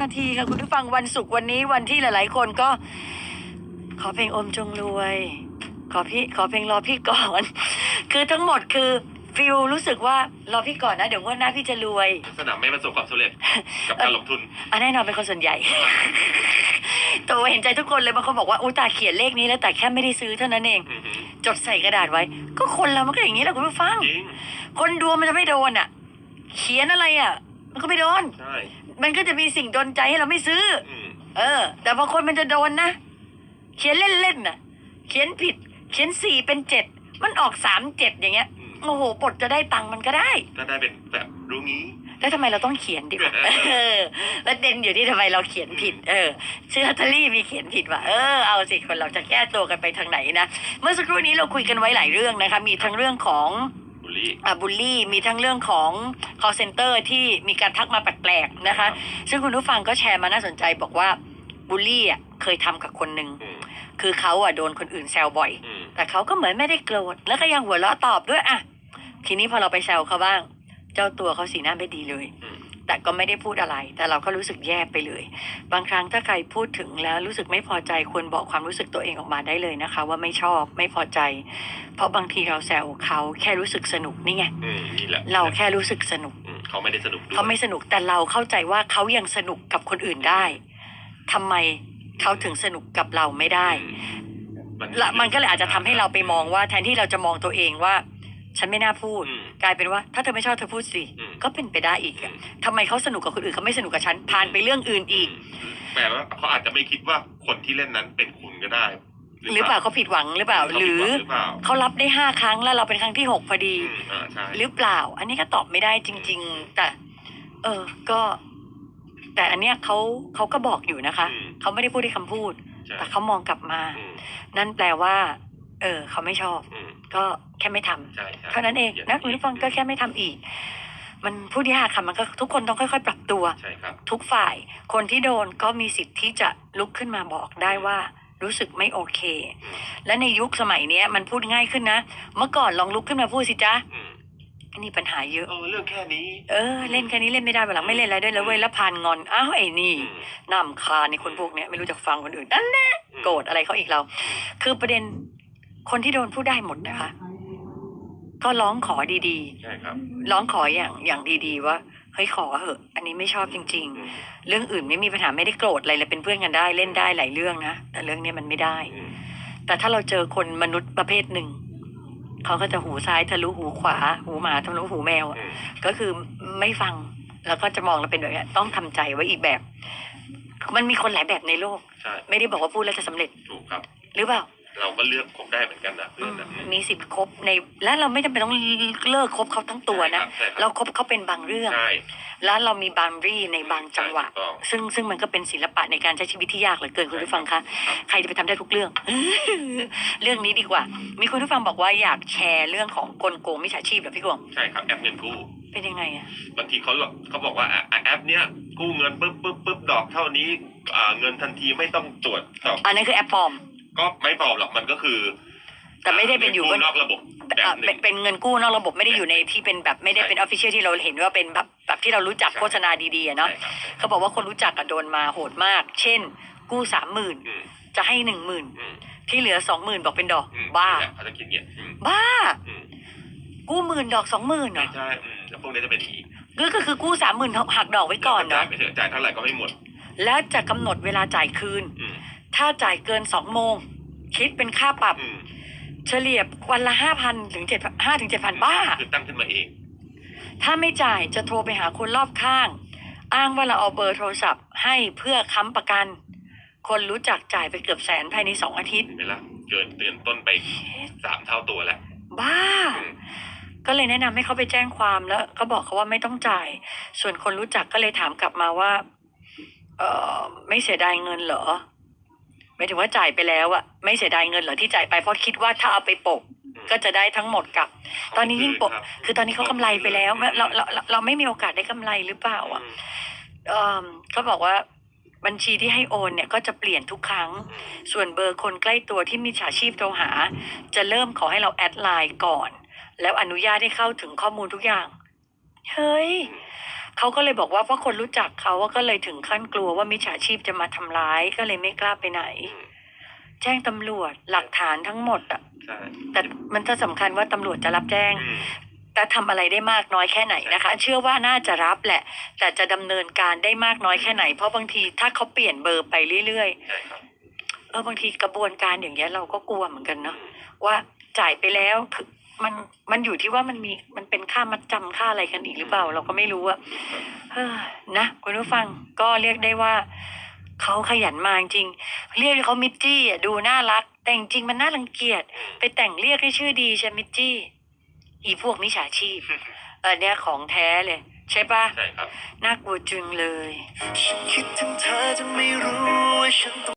นาทีค่ะคุณผู้ฟังวันศุกร์วันนี้วันที่หลาย ๆ คนก็ ขอเพลงอมจงรวย ขอพี่ขอเพลงรอพี่ก่อน คือทั้งหมดคือฟิลรู้สึกว่ารอพี่ก่อนนะ เดี๋ยวงวดหน้าพี่จะรวยลักษณะไม่ประสบความสำเร็จกับการลงทุนอันแน่นอนเป็นคนส่วนใหญ่ ตัวเห็นใจทุกคนเลยบางคนบอกว่าอู้ตาเขียนเลขนี้แล้วแต่แค่ไม่ได้ซื้อเท่านั้นเอง อือหือจดใส่กระดาษไว้ ก็คนเรามันก็อย่างนี้แหละคุณผู้ฟัง จริง คนดวงมันจะไม่โดนอะ เขียนอะไรอะ มันก็ไม่โดน ใช่มันก็จะมีสิ่งดนใจให้เราไม่ซื้อ อืมเออ แต่บางคนมันจะโดนนะ เขียนเล่นๆน่ะ เขียนผิด เขียนสี่เป็นเจ็ด มันออกสามเจ็ดอย่างเงี้ย อืมโอ้โหปลดจะได้ตังค์มันก็ได้ ก็ได้เป็นแบบรู้งี้ แล้วทำไมเราต้องเขียนดีกว่า เออแล้วเด่นอยู่ที่ทำไมเราเขียนผิด เออ ชื่อลอตเตอรี่มีเขียนผิดว่ะเออ เอาสิคนเราจะแก้ตัวกันไปทางไหนนะ เมื่อสักครู่นี้เราคุยกันไว้หลายเรื่องนะคะ มีทั้งเรื่องของ บุลลี่อ่าบูลลี่มีทั้งเรื่องของ call center ที่มีการทักมาแปลกๆนะคะ ซึ่งคุณผู้ฟังก็แชร์มาน่าสนใจบอกว่าบูลลี่อะเคยทำกับคนหนึ่งคือเขาอะโดนคนอื่นแซวบ่อย แต่เขาก็เหมือนไม่ได้โกรธแล้วก็ยังหัวเราะตอบด้วยอะทีนี้พอเราไปแซวเขาบ้าง เจ้าตัวเขาสีหน้าไม่ดีเลย แต่ก็ไม่ได้พูดอะไร แต่เราก็รู้สึกแย่ไปเลย บางครั้งถ้าใครพูดถึงแล้วรู้สึกไม่พอใจควรบอกความรู้สึกตัวเองออกมาได้เลยนะคะ ว่าไม่ชอบไม่พอใจ เพราะบางทีเราแซวเขาแค่รู้สึกสนุกนี่ไงอืมนี่แหละเราแค่รู้สึกสนุก อืมเขาไม่ได้สนุกด้วยเขาไม่สนุกแต่เราเข้าใจว่าเขายังสนุกกับคนอื่นได้ทำไมเขาถึงสนุกกับเราไม่ได้อืมละมันก็เลยอาจจะทำให้เราไปมองว่า แทนที่เราจะมองตัวเองว่า ฉันไม่น่าพูด อืมกลายเป็นว่า ถ้าเธอไม่ชอบเธอพูดสิ อืม ก็เป็นไปได้อีกอือะมทำไมเขาสนุกกับคนอื่นเขาไม่สนุกกับฉันผ่านไปเรื่องอื่นอีก แปลว่าเขาอาจจะไม่คิดว่าคนที่เล่นนั้นเป็นคุณก็ได้หรือเปล่าเขาผิดหวังหรือเปล่าหรือหรือเปล่าเขารับได้ห้าครั้งแล้วเราเป็นครั้งที่หกพอดี อืมอ่าใช่หรือเปล่า อันนี้ก็ตอบไม่ได้จริง ๆ แต่ เออ ก็ แต่อันเนี้ยเขาเขาก็บอกอยู่นะคะอืมเขาไม่ได้พูดด้วยคำพูด ใช่แต่เขามองกลับมา อืมนั่นแปลว่า เออ เขาไม่ชอบ อืมก็แค่ไม่ทำใช่ใช่เท่านั้นเองนะคุณผู้ฟังก็แค่ไม่ทำอีก มันพูดยากค่ะมันก็ทุกคนต้องค่อย ๆ ปรับตัว ใช่ครับ ทุกฝ่าย คนที่โดนก็มีสิทธิ์ที่จะลุกขึ้นมาบอกได้ว่ารู้สึกไม่โอเคอืมและในยุคสมัยเนี้ยมันพูดง่ายขึ้นนะ เมื่อก่อนลองลุกขึ้นมาพูดสิจ๊ะอืมนี่ปัญหาเยอะ เออเรื่องแค่นี้เออ เล่นแค่นี้เล่นไม่ได้วันหลังไม่เล่นอะไรด้วยแล้วเว้ยแล้วพานงอนอ้าวไอ้นี่อืมน้ำคาในคนพวกเนี้ยไม่รู้จักฟังคนอื่นนั่นแน่โกรธอะไรเขาอีกเรา คือประเด็นคนที่โดนพูดได้หมดนะคะ ก็ร้องขอดีใช่ครับ ๆ ร้องขออย่างอย่างดีๆว่าเฮ้ยขอเหอะ อันนี้ไม่ชอบจริง อืมๆ เรื่องอื่นไม่มีปัญหาไม่ได้โกรธอะไรเลยเป็นเพื่อนกันได้เล่นได้หลายเรื่องนะแต่เรื่องเนี้ยมันไม่ได้ อืมแต่ถ้าเราเจอคนมนุษย์ประเภทหนึ่ง เขาก็จะหูซ้ายทะลุหูขวา หูหมาทะลุหูแมวอะอืมก็คือไม่ฟังแล้วก็จะมองเราเป็นแบบเนี้ยต้องทำใจไว้อีกแบบ มันมีคนหลายแบบในโลก ใช่ ไม่ได้บอกว่าพูดแล้วจะสำเร็จถูกครับ หรือเปล่า เราก็เลือกคบได้เหมือนกันนะอืเพื่อนมนะอืมมีสิทธิ์คบในและเราไม่จำเป็นต้องเลิกคบเขาทั้งตัวนะ ใช่ครับเราคบเขาเป็นบางเรื่อง ใช่ แล้วเรามีบางรี่ในบางจังหวะ ใช่ถูกต้อง ซึ่งซึ่งมันก็เป็นศิลปะในการใช้ชีวิตที่ยากเหลือเกินคุณผู้ฟังคะครับใครจะไปทำได้ทุกเรื่อง เรื่องนี้ดีกว่า มีคุณผู้ฟังบอกว่าอยากแชร์เรื่องของกลโกงมิจฉาชีพเหรอพี่กวงใช่ครับแอปเงินกู้ เป็นยังไงอะบางทีเขาบอกเขาบอกว่าอะอะแอปเนี้ยกู้เงินปุ๊บปุ๊บปุ๊บดอกเท่านี้อ่าเงินทันทีไม่ต้องตรวจดอกอันนั้นคือแอปปลอม ก็ไม่ปลอมหรอกมันก็คือแต่ไม่ได้เป็นอยู่งิบกู้นนอกระบบแบบเอ่อหนึ่เป็นงเป็นเงินกู้นอกระบบไม่ได้อยู่ในที่เป็นแบบไม่ได้เป็นออฟฟิเชียลที่เราเห็นว่าเป็นแบบแบบที่เรารู้จักใช่ โฆษณาดีๆอะเนาะใช่ครับเขาบอกว่าคนรู้จักอะโดนมาโหดมาก เช่น กู้สามหมื่นอืมจะให้หนึ่งหมื่นอืมที่เหลือสองหมื่นบอกเป็นดอก อืมบ้าเนี่ยเขาจะคิดเงี้ยอืมบ้า อืมกู้หมื่นดอกสองหมื่นเหรไม่อใช่อืมแล้วพวกนี้จะเป็นอย่างนี้ก็ก็คือกู้สามหมื่นหักดอกไว้ก่อนจ่าเนาะยไปเถอะจ่ายเท่าไหร่ก็ไม่หมด แล้วจะกำหนดเวลาจ่ายคืน อืม ถ้าจ่ายเกินสองโมง คิดเป็นค่าปรับ อืมเฉลี่ยวันละห้าพันถึงเจ็ดห้าถึงเจ็ดพันบ้า คือตั้งขึ้นมาเอง ถ้าไม่จ่ายจะโทรไปหาคนรอบข้าง อ้างว่าเราเอาเบอร์โทรศัพท์ ให้เพื่อค้ำประกัน คนรู้จักจ่ายไปเกือบแสนภายในสองอาทิตย์เห็นไหมล่ะเกินเตือนต้นไปสามเท่าตัวแล้วบ้า อืมก็เลยแนะนำให้เขาไปแจ้งความแล้ว ก็บอกเขาว่าไม่ต้องจ่าย ส่วนคนรู้จักก็เลยถามกลับมาว่า เออไม่เสียดายเงินเหรอ หมายถึงว่าจ่ายไปแล้วอะไม่เสียดายเงินเหรอที่จ่ายไปเพราะคิดว่าถ้าเอาไปโปะก็จะได้ทั้งหมดกลับ ตอนนี้ยิ่งโปะครับคือตอนนี้เขากำไรไปแล้วเราเราเราเราไม่มีโอกาสได้กำไรหรือเปล่าอะอืมเอ่อเขาบอกว่าบัญชีที่ให้โอนเนี่ยก็จะเปลี่ยนทุกครั้ง ส่วนเบอร์คนใกล้ตัวที่มีฉาชีพโทรหา จะเริ่มขอให้เราแอดไลน์ก่อน แล้วอนุญาตให้เข้าถึงข้อมูลทุกอย่าง เฮ้ย เขาก็เลยบอกว่าเพราะคนรู้จักเขาว่าก็เลยถึงขั้นกลัวว่ามิจฉาชีพจะมาทำร้ายก็เลยไม่กล้าไปไหนอืมแจ้งตำรวจหลักฐานทั้งหมดอะใช่แต่มันจะสำคัญว่าตำรวจจะรับแจ้งอืมแต่ทำอะไรได้มากน้อยแค่ไหนนะคะ เชื่อว่าน่าจะรับแหละ แต่จะดำเนินการได้มากน้อยแค่ไหน เพราะบางทีถ้าเขาเปลี่ยนเบอร์ไปเรื่อยใช่ครับๆเออบางทีกระบวนการอย่างเงี้ยเราก็กลัวเหมือนกันเนาะว่าจ่ายไปแล้วคือ มันมันอยู่ที่ว่ามันมีมันเป็นค่ามัดจำค่าอะไรกันอีกหรือเปล่า เราก็ไม่รู้อะเฮ้อนะคุณผู้ฟังก็เรียกได้ว่าเขาขยันมาจริง เรียกเขามิจจี้อะดูน่ารัก แต่จริงๆมันน่ารังเกียจไปแต่งเรียกให้ชื่อดีใช่มิจจี้ อีพวกมิจฉาชีพเออเนี่ยของแท้เลย ใช่ปะใช่ครับน่ากลัวจึงเลยฉันคิดถึงเธอจนไม่รู้ว่าฉันต้อง